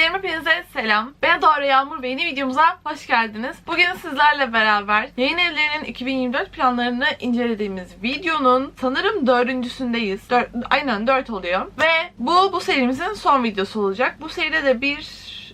Sevgilerim hepinize selam. Ben Doğru Yağmur ve yeni videomuza hoş geldiniz. Bugün sizlerle beraber yayın evlerinin 2024 planlarını incelediğimiz videonun sanırım dördüncüsündeyiz. Dör, aynen dört oluyor. Ve bu bu serimizin son videosu olacak. Bu seride de bir,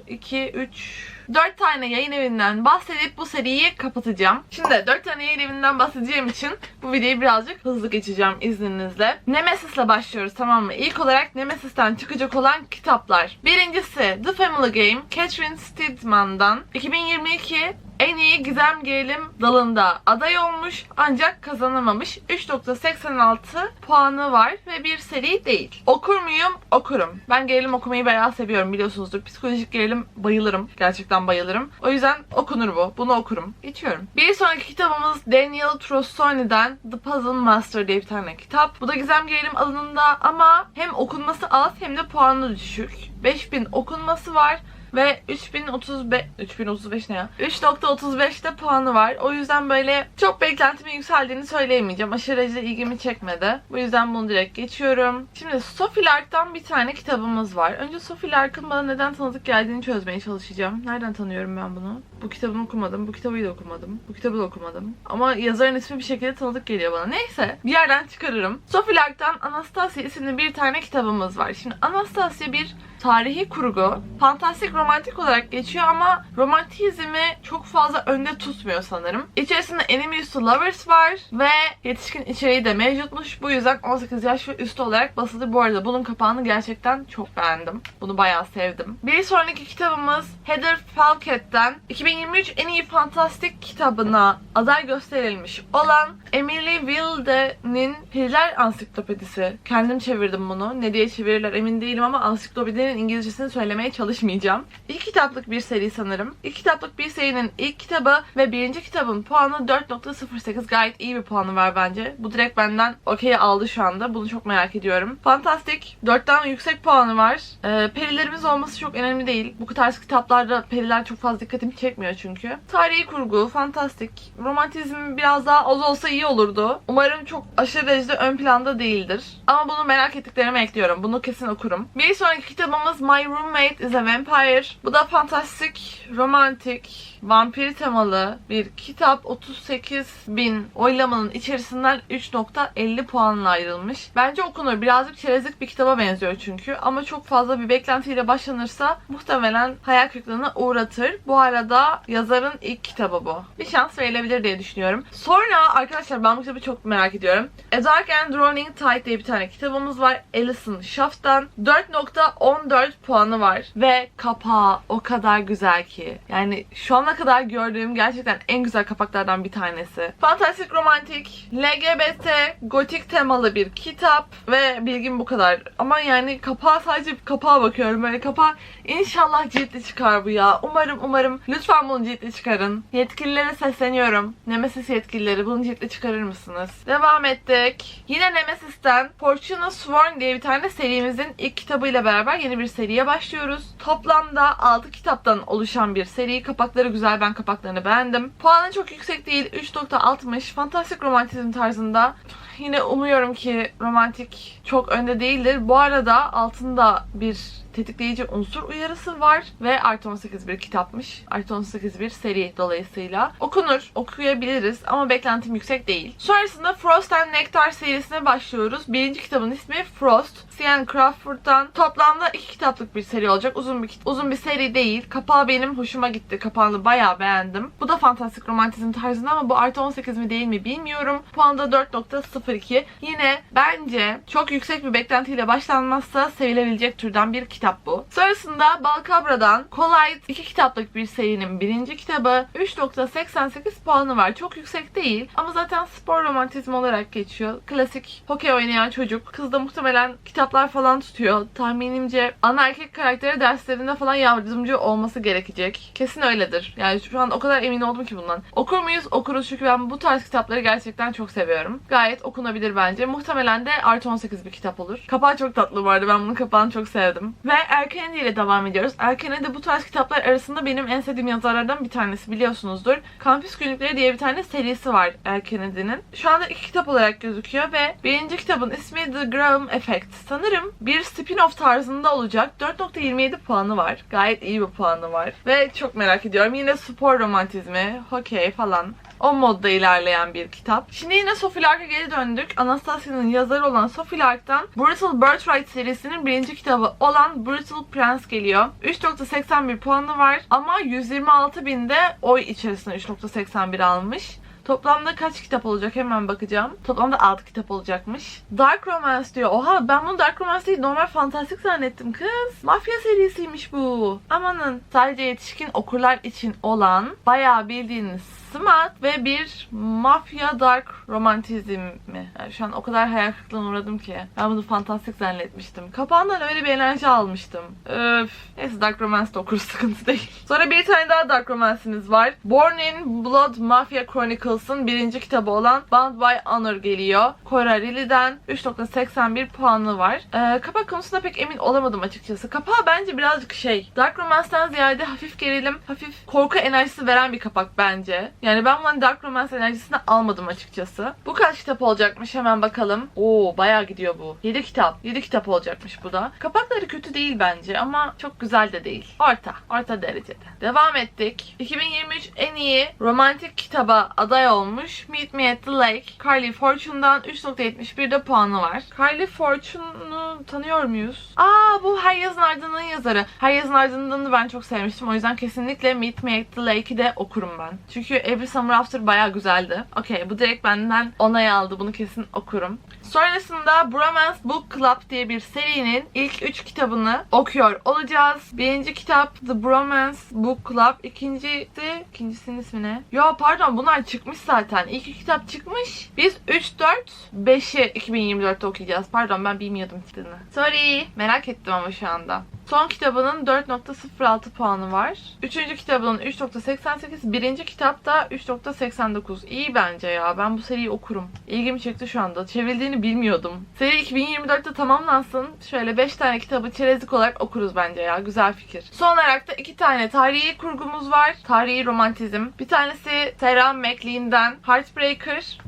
iki, üç, 4 tane yayın evinden bahsedip bu seriyi kapatacağım. Şimdi 4 tane yayın evinden bahsedeceğim için bu videoyu birazcık hızlı geçeceğim izninizle. Nemesis'le başlıyoruz tamam mı? İlk olarak Nemesis'ten çıkacak olan kitaplar. Birincisi The Family Game, Catherine Steedman'dan 2022 en iyi gizem gerilim dalında aday olmuş ancak kazanamamış. 3.86 puanı var ve bir seri değil. Okur muyum? Okurum. Ben gerilim okumayı bayağı seviyorum biliyorsunuzdur. Psikolojik gerilim bayılırım. Gerçekten bayılırım. O yüzden okunur bu. Bunu okurum. Geçiyorum. Bir sonraki kitabımız Daniel Trussoni'den The Puzzle Master diye bir tane kitap. Bu da gizem gerilim alanında ama hem okunması az hem de puanı düşük. 5000 okunması var ve 3035 3035 ne ya? 3.35'te puanı var. O yüzden böyle çok beklentimin yükseldiğini söyleyemeyeceğim. Aşırı ilgimi çekmedi. Bu yüzden bunu direkt geçiyorum. Şimdi Sophie Lark'tan bir tane kitabımız var. Önce Sophie Lark'ın bana neden tanıdık geldiğini çözmeye çalışacağım. Nereden tanıyorum ben bunu? Bu kitabını okumadım. Bu kitabı da okumadım. Bu kitabı da okumadım. Ama yazarın ismi bir şekilde tanıdık geliyor bana. Neyse. Bir yerden çıkarırım. Sophie Lark'tan Anastasia isimli bir tane kitabımız var. Şimdi Anastasia bir tarihi kurgu. Fantastik romantik olarak geçiyor ama romantizmi çok fazla önde tutmuyor sanırım. İçerisinde Enemies to Lovers var ve yetişkin içeriği de mevcutmuş. Bu yüzden 18 yaş ve üstü olarak basıldı. Bu arada bunun kapağını gerçekten çok beğendim. Bunu bayağı sevdim. Bir sonraki kitabımız Heather Falkett'ten 2023 en iyi fantastik kitabına aday gösterilmiş olan Emily Wilde'nin Periler Ansiklopedisi. Kendim çevirdim bunu. Ne diye çevirirler emin değilim ama ansiklopedinin İngilizcesini söylemeye çalışmayacağım. İlk kitaplık bir seri sanırım. İlk kitaplık bir serinin ilk kitabı ve birinci kitabın puanı 4.08 gayet iyi bir puanı var bence. Bu direkt benden okey aldı şu anda. Bunu çok merak ediyorum. Fantastik. 4'ten yüksek puanı var. Ee, perilerimiz olması çok önemli değil. Bu tarz kitaplarda periler çok fazla dikkatimi çekmiyor çünkü. Tarihi kurgu, fantastik. Romantizm biraz daha az olsa iyi olurdu. Umarım çok aşırı derecede ön planda değildir. Ama bunu merak ettiklerime ekliyorum. Bunu kesin okurum. Bir sonraki kitabımız My Roommate is a Vampire. Bu da fantastik, romantik, vampir temalı bir kitap. 38 bin oylamanın içerisinden 3.50 puanla ayrılmış. Bence okunur. Birazcık çerezlik bir kitaba benziyor çünkü. Ama çok fazla bir beklentiyle başlanırsa muhtemelen hayal kırıklığına uğratır. Bu arada yazarın ilk kitabı bu. Bir şans verilebilir diye düşünüyorum. Sonra arkadaşlar ben bu kitabı çok merak ediyorum. A Dark and Drowning Tide diye bir tane kitabımız var. Alison Schaff'tan 4.14 puanı var. Ve kapağı o kadar güzel ki. Yani şu ana kadar gördüğüm gerçekten en güzel kapaklardan bir tanesi. Fantastik romantik, LGBT, gotik temalı bir kitap ve bilgim bu kadar. Ama yani kapağı sadece kapağa bakıyorum. Böyle kapağı inşallah ciltli çıkar bu ya. Umarım umarım. Lütfen bunu ciltli çıkarın. Yetkililere sesleniyorum. Nemesis yetkilileri bunu ciltli çıkarır mısınız? Devam ettik. Yine Nemesis'ten Fortuna Sworn diye bir tane serimizin ilk kitabıyla beraber yeni bir seriye başlıyoruz. Toplamda 6 kitaptan oluşan bir seri. Kapakları güzel. Ben kapaklarını beğendim. Puanı çok yüksek değil. 3.60. Fantastik romantizm tarzında. Yine umuyorum ki romantik çok önde değildir. Bu arada altında bir tetikleyici unsur uyarısı var ve artı 18 bir kitapmış. Artı 18 bir seri dolayısıyla. Okunur, okuyabiliriz ama beklentim yüksek değil. Sonrasında Frost and Nectar serisine başlıyoruz. Birinci kitabın ismi Frost. Cian Crawford'dan toplamda iki kitaplık bir seri olacak. Uzun bir uzun bir seri değil. Kapağı benim hoşuma gitti. Kapağını bayağı beğendim. Bu da fantastik romantizm tarzında ama bu artı 18 mi değil mi bilmiyorum. Puanı da 4.02. Yine bence çok yüksek bir beklentiyle başlanmazsa sevilebilecek türden bir kitap bu. Sonrasında Balkabra'dan Collide iki kitaplık bir serinin birinci kitabı 3.88 puanı var. Çok yüksek değil ama zaten spor romantizm olarak geçiyor. Klasik hokey oynayan çocuk. Kız da muhtemelen kitaplar falan tutuyor. Tahminimce ana erkek karakteri derslerinde falan yardımcı olması gerekecek. Kesin öyledir. Yani şu an o kadar emin oldum ki bundan. Okur muyuz? Okuruz çünkü ben bu tarz kitapları gerçekten çok seviyorum. Gayet okunabilir bence. Muhtemelen de artı 18 bir kitap olur. Kapağı çok tatlı vardı. Ben bunun kapağını çok sevdim. Ve Erkenedi ile devam ediyoruz. Erkenedi bu tarz kitaplar arasında benim en sevdiğim yazarlardan bir tanesi biliyorsunuzdur. Kampüs Günlükleri diye bir tane serisi var Erkenedi'nin. Şu anda iki kitap olarak gözüküyor ve birinci kitabın ismi The Graham Effect. sanırım bir spin-off tarzında olacak. 4.27 puanı var. Gayet iyi bir puanı var. Ve çok merak ediyorum. Yine spor romantizmi, hokey falan. O modda ilerleyen bir kitap. Şimdi yine Sophie Lark'a geri döndük. Anastasia'nın yazarı olan Sophie Lark'tan Brutal Birthright serisinin birinci kitabı olan Brutal Prince geliyor. 3.81 puanı var ama 126 binde oy içerisinde 3.81 almış. Toplamda kaç kitap olacak hemen bakacağım. Toplamda 6 kitap olacakmış. Dark Romance diyor. Oha ben bunu Dark Romance değil normal fantastik zannettim kız. Mafya serisiymiş bu. Amanın sadece yetişkin okurlar için olan bayağı bildiğiniz smart ve bir mafya dark romantizm mi? Yani şu an o kadar hayal kırıklığına uğradım ki. Ben bunu fantastik zannetmiştim. Kapağından öyle bir enerji almıştım. Öf. Neyse Dark Romance de okur sıkıntı değil. Sonra bir tane daha Dark Romance'iniz var. Born in Blood Mafia Chronicles'ın birinci kitabı olan Bound by Honor geliyor. Cora Riley'den 3.81 puanı var. Ee, kapak konusunda pek emin olamadım açıkçası. Kapağı bence birazcık şey. Dark Romance'den ziyade hafif gerilim, hafif korku enerjisi veren bir kapak bence. Yani ben bunun Dark Romance enerjisini almadım açıkçası. Bu kaç kitap olacakmış hemen bakalım. Oo bayağı gidiyor bu. 7 kitap. 7 kitap olacakmış bu da. Kapakları kötü değil bence ama çok güzel de değil. Orta. Orta derecede. Devam ettik. 2023 en iyi romantik kitaba aday olmuş. Meet Me at the Lake. Carly Fortune'dan 3.71 de puanı var. Carly Fortune'u tanıyor muyuz? Aa bu Her Yazın Ardın'ın yazarı. Her Yazın Ardın'ı ben çok sevmiştim. O yüzden kesinlikle Meet Me at the Lake'i de okurum ben. Çünkü Every Summer After bayağı güzeldi. Okey bu direkt benden onay aldı. Bunu kesin okurum. Sonrasında Bromance Book Club diye bir serinin ilk 3 kitabını okuyor olacağız. Birinci kitap The Bromance Book Club. İkincisi, ikincisinin ismi ne? Ya pardon bunlar çıkmış zaten. İlk iki kitap çıkmış. Biz 3, 4, 5'i 2024'te okuyacağız. Pardon ben bilmiyordum kitabını. Sorry. Merak ettim ama şu anda. Son kitabının 4.06 puanı var. Üçüncü kitabının 3.88. Birinci kitap da 3.89. İyi bence ya. Ben bu seriyi okurum. İlgimi çekti şu anda. Çevrildiğini bilmiyordum. Seri 2024'te tamamlansın. Şöyle 5 tane kitabı çerezlik olarak okuruz bence ya. Güzel fikir. Son olarak da 2 tane tarihi kurgumuz var. Tarihi romantizm. Bir tanesi Sarah McLean'den Heartbreaker.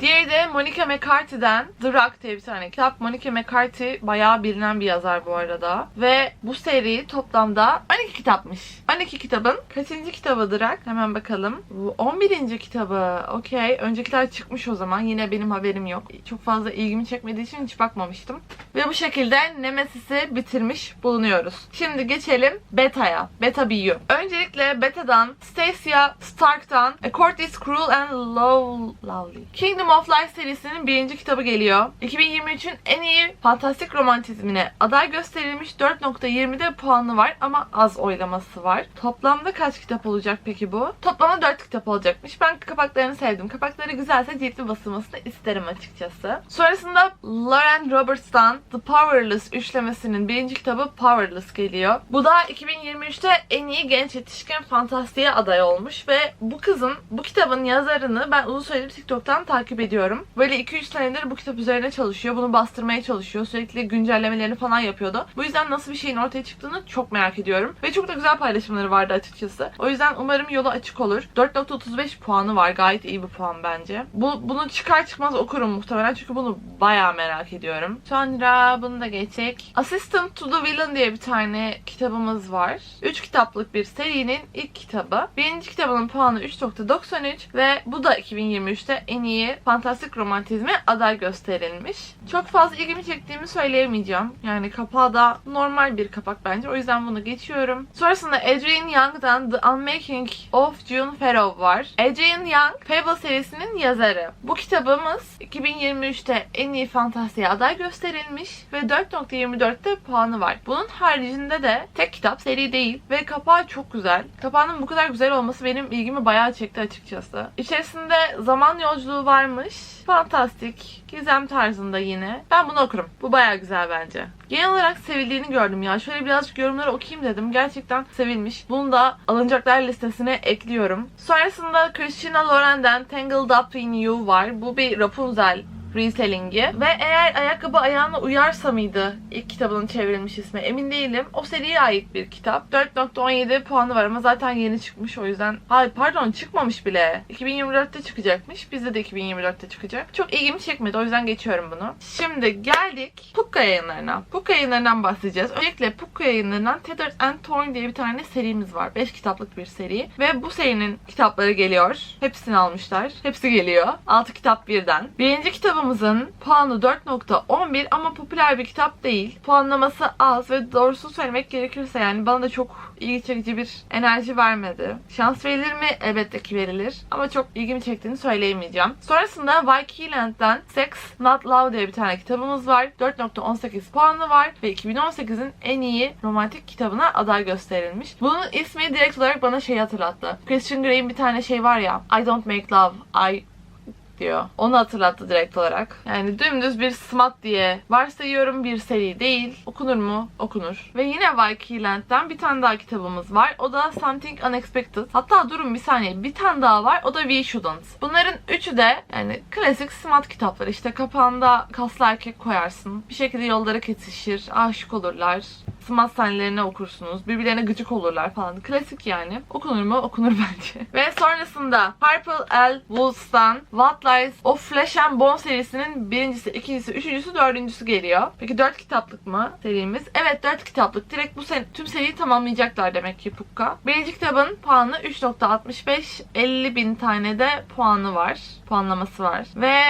Diğeri de Monica McCarthy'den The Rock diye bir tane kitap. Monica McCarthy bayağı bilinen bir yazar bu arada. Ve bu seri toplamda 12 kitapmış. 12 kitabın kaçıncı kitabı The Rock? Hemen bakalım. Bu 11. kitabı. Okey. Öncekiler çıkmış o zaman. Yine benim haberim yok. Çok fazla ilgimi çekmediği için hiç bakmamıştım. Ve bu şekilde Nemesis'i bitirmiş bulunuyoruz. Şimdi geçelim Beta'ya. Beta BU. Öncelikle Beta'dan Stacia Stark'tan A Court is Cruel and Low Lovely. Kingdom of Life serisinin birinci kitabı geliyor. 2023'ün en iyi fantastik romantizmine aday gösterilmiş 4.20'de puanı var ama az oylaması var. Toplamda kaç kitap olacak peki bu? Toplamda 4 kitap olacakmış. Ben kapaklarını sevdim. Kapakları güzelse ciltli basılmasını isterim açıkçası. Sonrasında Lauren Roberts'tan The Powerless üçlemesinin birinci kitabı Powerless geliyor. Bu da 2023'te en iyi genç yetişkin fantastiğe aday olmuş ve bu kızın, bu kitabın yazarını ben uzun süredir TikTok'tan takip ediyorum. Böyle 2-3 senedir bu kitap üzerine çalışıyor. Bunu bastırmaya çalışıyor. Sürekli güncellemelerini falan yapıyordu. Bu yüzden nasıl bir şeyin ortaya çıktığını çok merak ediyorum. Ve çok da güzel paylaşımları vardı açıkçası. O yüzden umarım yolu açık olur. 4.35 puanı var. Gayet iyi bir puan bence. Bu, bunu çıkar çıkmaz okurum muhtemelen. Çünkü bunu bayağı merak ediyorum. Sonra bunu da geçecek. Assistant to the Villain diye bir tane kitabımız var. 3 kitaplık bir serinin ilk kitabı. Birinci kitabının puanı 3.93 ve bu da 2023'te en iyi fantastik romantizme aday gösterilmiş. Çok fazla ilgimi çektiğimi söyleyemeyeceğim. Yani kapağı da normal bir kapak bence. O yüzden bunu geçiyorum. Sonrasında Adrian Young'dan The Unmaking of June Farrow var. Adrian Young, Fable serisinin yazarı. Bu kitabımız 2023'te en iyi fantastiğe aday gösterilmiş ve 4.24'te puanı var. Bunun haricinde de tek kitap seri değil ve kapağı çok güzel. Kapağının bu kadar güzel olması benim ilgimi bayağı çekti açıkçası. İçerisinde zaman yolculuğu varmış. Fantastik, gizem tarzında yine. Ben bunu okurum. Bu bayağı güzel bence. Genel olarak sevildiğini gördüm ya. Şöyle birazcık yorumları okuyayım dedim. Gerçekten sevilmiş. Bunu da alınacaklar listesine ekliyorum. Sonrasında Christina Loren'den Tangled Up in You var. Bu bir Rapunzel retelling'i. Ve eğer ayakkabı ayağına uyarsa mıydı ilk kitabının çevrilmiş ismi emin değilim. O seriye ait bir kitap. 4.17 puanı var ama zaten yeni çıkmış o yüzden. Hayır pardon çıkmamış bile. 2024'te çıkacakmış. Bizde de 2024'te çıkacak. Çok ilgimi çekmedi o yüzden geçiyorum bunu. Şimdi geldik Pukka yayınlarına. Pukka yayınlarından bahsedeceğiz. Öncelikle Pukka yayınlarından Tethered and Torn diye bir tane serimiz var. 5 kitaplık bir seri. Ve bu serinin kitapları geliyor. Hepsini almışlar. Hepsi geliyor. 6 kitap birden. Birinci kitabımızın puanı 4.11 ama popüler bir kitap değil. Puanlaması az ve doğrusu söylemek gerekirse yani bana da çok ilgi çekici bir enerji vermedi. Şans verilir mi? Elbette ki verilir. Ama çok ilgimi çektiğini söyleyemeyeceğim. Sonrasında Vikingland'den Sex Not Love diye bir tane kitabımız var. 4.18 puanı var ve 2018'in en iyi romantik kitabına aday gösterilmiş. Bunun ismi direkt olarak bana şey hatırlattı. Christian Grey'in bir tane şey var ya. I don't make love, I diyor. Onu hatırlattı direkt olarak. Yani dümdüz bir smut diye varsayıyorum bir seri değil. Okunur mu? Okunur. Ve yine Vikingland'den bir tane daha kitabımız var. O da Something Unexpected. Hatta durun bir saniye. Bir tane daha var. O da We Shouldn't. Bunların üçü de yani klasik smut kitapları. İşte kapağında kaslı erkek koyarsın. Bir şekilde yollara kesişir. Aşık olurlar. Smut sahnelerini okursunuz. Birbirlerine gıcık olurlar falan. Klasik yani. Okunur mu? Okunur bence. Ve sonrasında Purple L. Wools'tan What Lies of Flesh and Bone serisinin birincisi, ikincisi, üçüncüsü, dördüncüsü geliyor. Peki dört kitaplık mı serimiz? Evet dört kitaplık. Direkt bu sene tüm seriyi tamamlayacaklar demek ki Pukka. Birinci kitabın puanı 3.65. 50 bin tane de puanı var. Puanlaması var. Ve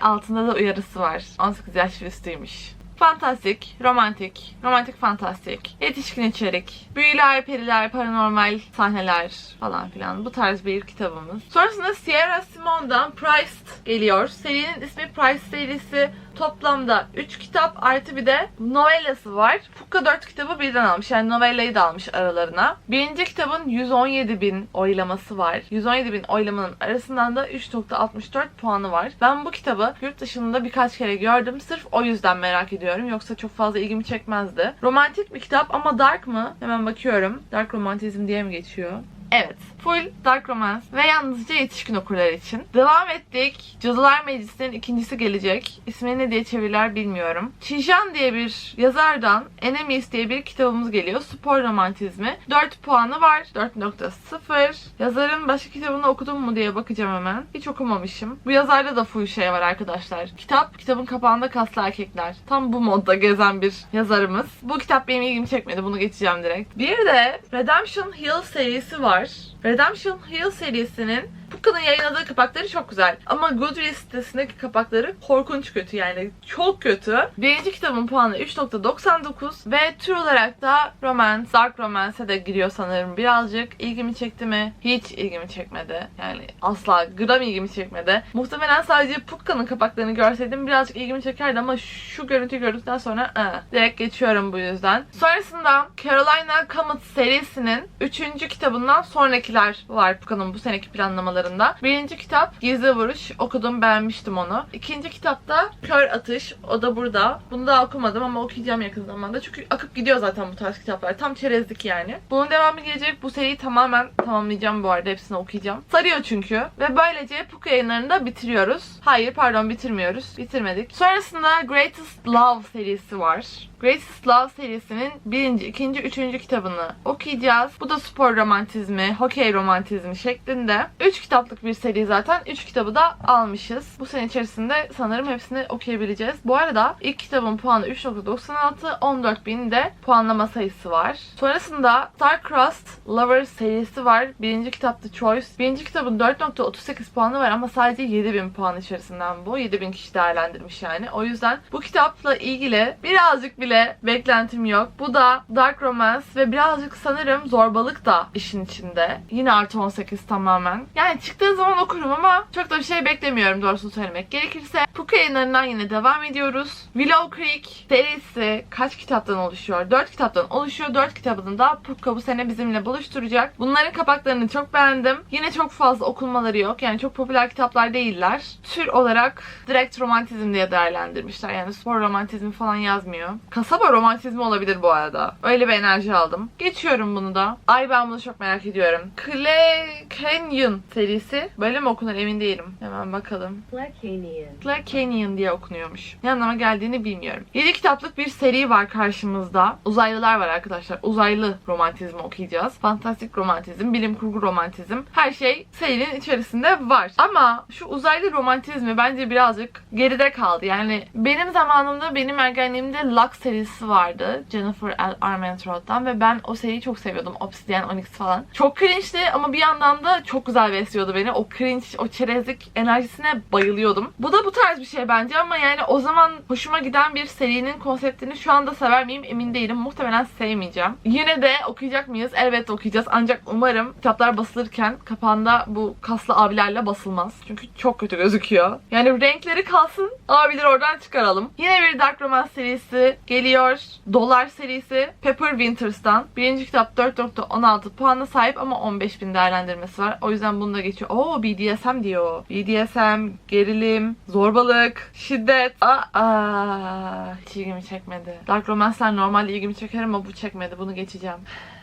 altında da uyarısı var. 18 yaş ve üstüymüş. Fantastik, romantik, romantik fantastik, yetişkin içerik, büyüler, periler, paranormal sahneler falan filan. Bu tarz bir kitabımız. Sonrasında Sierra Simone'dan Priced geliyor. Serinin ismi Priced serisi toplamda 3 kitap artı bir de novellası var. Pukka 4 kitabı birden almış. Yani novellayı da almış aralarına. Birinci kitabın 117 bin oylaması var. 117 bin oylamanın arasından da 3.64 puanı var. Ben bu kitabı yurt dışında birkaç kere gördüm. Sırf o yüzden merak ediyorum. Yoksa çok fazla ilgimi çekmezdi. Romantik bir kitap ama dark mı? Hemen bakıyorum. Dark romantizm diye mi geçiyor? Evet. Full Dark Romance ve yalnızca yetişkin okurlar için. Devam ettik. Cadılar Meclisi'nin ikincisi gelecek. İsmini ne diye çevirirler bilmiyorum. Çijan diye bir yazardan Enemies diye bir kitabımız geliyor. Spor romantizmi. 4 puanı var. 4.0. Yazarın başka kitabını okudum mu diye bakacağım hemen. Hiç okumamışım. Bu yazarda da full şey var arkadaşlar. Kitap, kitabın kapağında kaslı erkekler. Tam bu modda gezen bir yazarımız. Bu kitap benim ilgimi çekmedi. Bunu geçeceğim direkt. Bir de Redemption Hill serisi var. Redemption Hill serisinin Pukka'nın yayınladığı kapakları çok güzel. Ama Goodreads sitesindeki kapakları korkunç kötü yani. Çok kötü. Birinci kitabın puanı 3.99 ve tür olarak da romance, dark romance'e de giriyor sanırım birazcık. İlgimi çekti mi? Hiç ilgimi çekmedi. Yani asla gram ilgimi çekmedi. Muhtemelen sadece Pukka'nın kapaklarını görseydim birazcık ilgimi çekerdi ama şu görüntüyü gördükten sonra ıı, direkt geçiyorum bu yüzden. Sonrasında Carolina Comet serisinin 3. kitabından sonrakiler var Pukka'nın bu seneki planlamalarında. Birinci kitap Gizli Vuruş. Okudum beğenmiştim onu. İkinci kitapta Kör Atış. O da burada. Bunu da okumadım ama okuyacağım yakın zamanda. Çünkü akıp gidiyor zaten bu tarz kitaplar. Tam çerezlik yani. Bunun devamı gelecek. Bu seriyi tamamen tamamlayacağım bu arada. Hepsini okuyacağım. Sarıyor çünkü. Ve böylece Puka yayınlarını da bitiriyoruz. Hayır pardon bitirmiyoruz. Bitirmedik. Sonrasında Greatest Love serisi var. Greatest Love serisinin birinci, ikinci, üçüncü kitabını okuyacağız. Bu da spor romantizmi, hokey romantizmi şeklinde. Üç kitaplık bir seri zaten. Üç kitabı da almışız. Bu sene içerisinde sanırım hepsini okuyabileceğiz. Bu arada ilk kitabın puanı 3.96, 14.000 de puanlama sayısı var. Sonrasında Starcrossed Lovers serisi var. Birinci kitap The Choice. Birinci kitabın 4.38 puanı var ama sadece 7000 puan içerisinden bu. 7000 kişi değerlendirmiş yani. O yüzden bu kitapla ilgili birazcık bile beklentim yok. Bu da Dark Romance ve birazcık sanırım zorbalık da işin içinde. Yine artı 18 tamamen. Yani çıktığı zaman okurum ama çok da bir şey beklemiyorum doğrusunu söylemek gerekirse. Puka yayınlarından yine devam ediyoruz. Willow Creek serisi kaç kitaptan oluşuyor? 4 kitaptan oluşuyor. 4 kitabını da Puka bu sene bizimle buluşturacak. Bunların kapaklarını çok beğendim. Yine çok fazla okunmaları yok. Yani çok popüler kitaplar değiller. Tür olarak direkt romantizm diye değerlendirmişler. Yani spor romantizmi falan yazmıyor. Kasaba romantizmi olabilir bu arada. Öyle bir enerji aldım. Geçiyorum bunu da. Ay ben bunu çok merak ediyorum. Clay Canyon serisi serisi. Böyle mi okunur emin değilim. Hemen bakalım. Lacanian. Black Canyon diye okunuyormuş. Ne anlama geldiğini bilmiyorum. 7 kitaplık bir seri var karşımızda. Uzaylılar var arkadaşlar. Uzaylı romantizmi okuyacağız. Fantastik romantizm, bilim kurgu romantizm. Her şey serinin içerisinde var. Ama şu uzaylı romantizmi bence birazcık geride kaldı. Yani benim zamanımda benim ergenliğimde Lux serisi vardı. Jennifer L. Armentrout'tan ve ben o seriyi çok seviyordum. Obsidian Onyx falan. Çok cringe'di ama bir yandan da çok güzel besliyordu beni. O cringe, o çerezlik enerjisine bayılıyordum. Bu da bu tarz bir şey bence ama yani o zaman hoşuma giden bir serinin konseptini şu anda sever miyim emin değilim. Muhtemelen sevmeyeceğim. Yine de okuyacak mıyız? Elbette okuyacağız. Ancak umarım kitaplar basılırken kapağında bu kaslı abilerle basılmaz. Çünkü çok kötü gözüküyor. Yani renkleri kalsın. Abileri oradan çıkaralım. Yine bir Dark Romance serisi geliyor. Dolar serisi Pepper Winters'tan. Birinci kitap 4.16 puana sahip ama 15.000 değerlendirmesi var. O yüzden bunu da geçiyor. Oo BDSM diyor. BDSM, gerilim, zorbalık, şiddet. Aa, hiç ilgimi çekmedi. Dark Romance'ler normalde ilgimi çeker ama bu çekmedi. Bunu geçeceğim.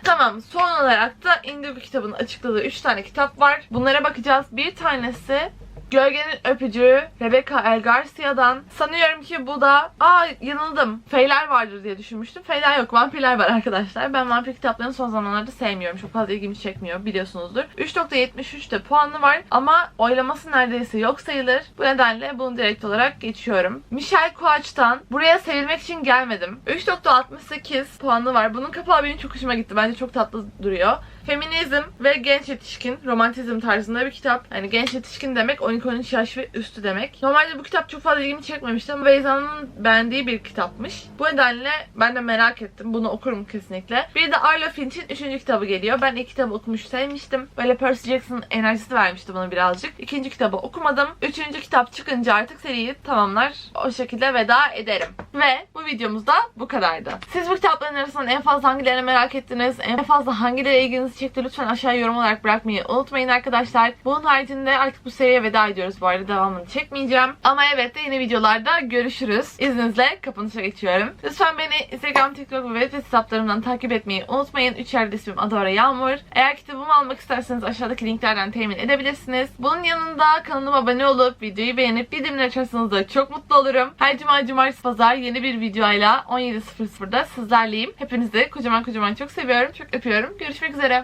Tamam son olarak da Indigo kitabının açıkladığı 3 tane kitap var. Bunlara bakacağız. Bir tanesi Gölgenin Öpücüğü Rebecca El Garcia'dan. Sanıyorum ki bu da aa yanıldım. Feyler vardır diye düşünmüştüm. Feyler yok. Vampirler var arkadaşlar. Ben vampir kitaplarını son zamanlarda sevmiyorum. Çok fazla ilgimi çekmiyor biliyorsunuzdur. 3.73'te puanı var ama oylaması neredeyse yok sayılır. Bu nedenle bunu direkt olarak geçiyorum. Michel Kuaç'tan buraya sevilmek için gelmedim. 3.68 puanı var. Bunun kapağı benim çok hoşuma gitti. Bence çok tatlı duruyor. Feminizm ve genç yetişkin romantizm tarzında bir kitap. Yani genç yetişkin demek 12-13 yaş ve üstü demek. Normalde bu kitap çok fazla ilgimi çekmemişti ama Beyza'nın beğendiği bir kitapmış. Bu nedenle ben de merak ettim. Bunu okurum kesinlikle. Bir de Arlo Finch'in 3. kitabı geliyor. Ben ilk kitabı okumuş sevmiştim. Böyle Percy Jackson enerjisi vermişti bana birazcık. İkinci kitabı okumadım. Üçüncü kitap çıkınca artık seriyi tamamlar. O şekilde veda ederim. Ve bu videomuz da bu kadardı. Siz bu kitapların arasından en fazla hangilerini merak ettiniz? En fazla hangileri ilginizi çekti? Lütfen aşağıya yorum olarak bırakmayı unutmayın arkadaşlar. Bunun haricinde artık bu seriye veda ediyoruz. Bu arada devamını çekmeyeceğim. Ama evet de yeni videolarda görüşürüz. İzninizle kapanışa geçiyorum. Lütfen beni Instagram, TikTok ve web hesaplarımdan takip etmeyi unutmayın. Üç yerde ismim Adora Yağmur. Eğer kitabımı almak isterseniz aşağıdaki linklerden temin edebilirsiniz. Bunun yanında kanalıma abone olup videoyu beğenip bildirimleri açarsanız da çok mutlu olurum. Her cuma, cumartesi, pazar yeni bir videoyla 17.00'da sizlerleyim. Hepinizi kocaman kocaman çok seviyorum. Çok öpüyorum. Görüşmek üzere.